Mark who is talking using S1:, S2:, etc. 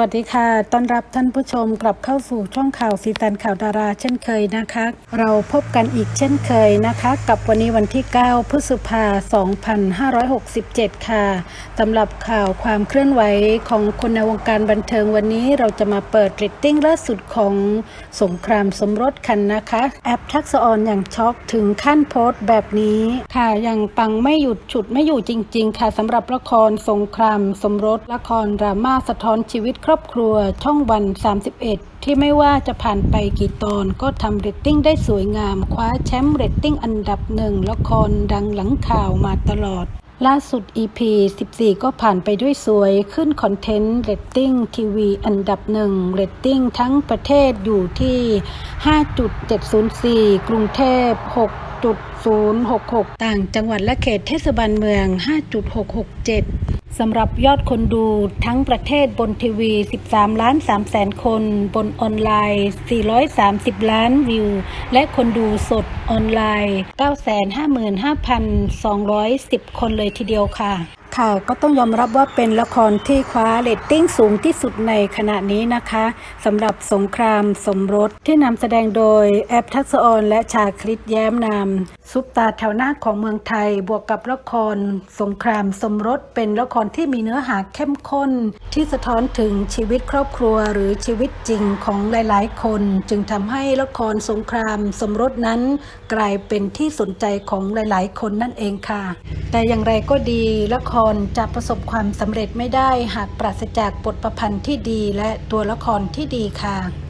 S1: วัสดีค่ะ ต้อนรับท่านผู้ชมกลับเข้าสู่ช่องข่าวสีตันข่าวดาราเช่นเคยนะคะ เราพบกันอีกเช่นเคยนะคะ กับวันนี้วันที่ 9 พฤษภา 2567 ค่ะสำหรับข่าวความเคลื่อนไหวของคนในวงการบันเทิงวันนี้เราจะมาเปิดเรตติ้งล่าสุดของสงครามสมรสกันนะคะ แอปทักษออนอย่างช็อกถึงขั้นโพสต์แบบนี้ค่ะยังปังไม่หยุดฉุดไม่อยู่จริง ๆ ค่ะสำหรับละครสงครามสมรสละครดราม่าสะท้อนชีวิตครอบครัวช่องวัน 31 ที่ไม่ว่าจะผ่านไปกี่ตอนก็ทำเรตติ้งได้สวยงาม คว้าแชมป์เรตติ้งอันดับหนึ่งละครดังหลังข่าวมาตลอด ล่าสุด EP 14 ก็ผ่านไปด้วยสวยขึ้นคอนเทนต์เรตติ้งทีวีอันดับหนึ่งเรตติ้งทั้งประเทศอยู่ที่ 5.704 กรุงเทพ 6.066 ต่างจังหวัดและเขตเทศบาลเมือง 5.667 สำหรับยอดคนดูทั้งประเทศบนทีวี 13 ล้าน3แสนคน บนออนไลน์ 430 ล้านวิว และคนดูสดออนไลน์ 955,210 คนเลยทีเดียวค่ะ ค่ะ ก็ต้องยอมรับว่าเป็นละครที่คว้าเรตติ้งสูงที่สุดในขณะนี้นะคะสำหรับสงครามสมรสที่นำแสดงโดยแอปทักษออนและชาคริตแย้มนามซุปตาแถวหน้าของเมืองไทยบวกกับละคร สงครามสมรสเป็นละครที่มีเนื้อหาเข้มข้น ที่สะท้อนถึงชีวิตครอบครัวหรือชีวิตจริงของหลายๆ คน จึงทำให้ละครสงครามสมรสนั้น กลายเป็นที่สนใจของหลาย ๆ คนนั่นเองค่ะ แต่อย่างไรก็ดีละครจะประสบความสำเร็จไม่ได้หากปราศจากบทประพันธ์ที่ดีและตัวละครที่ดีค่ะ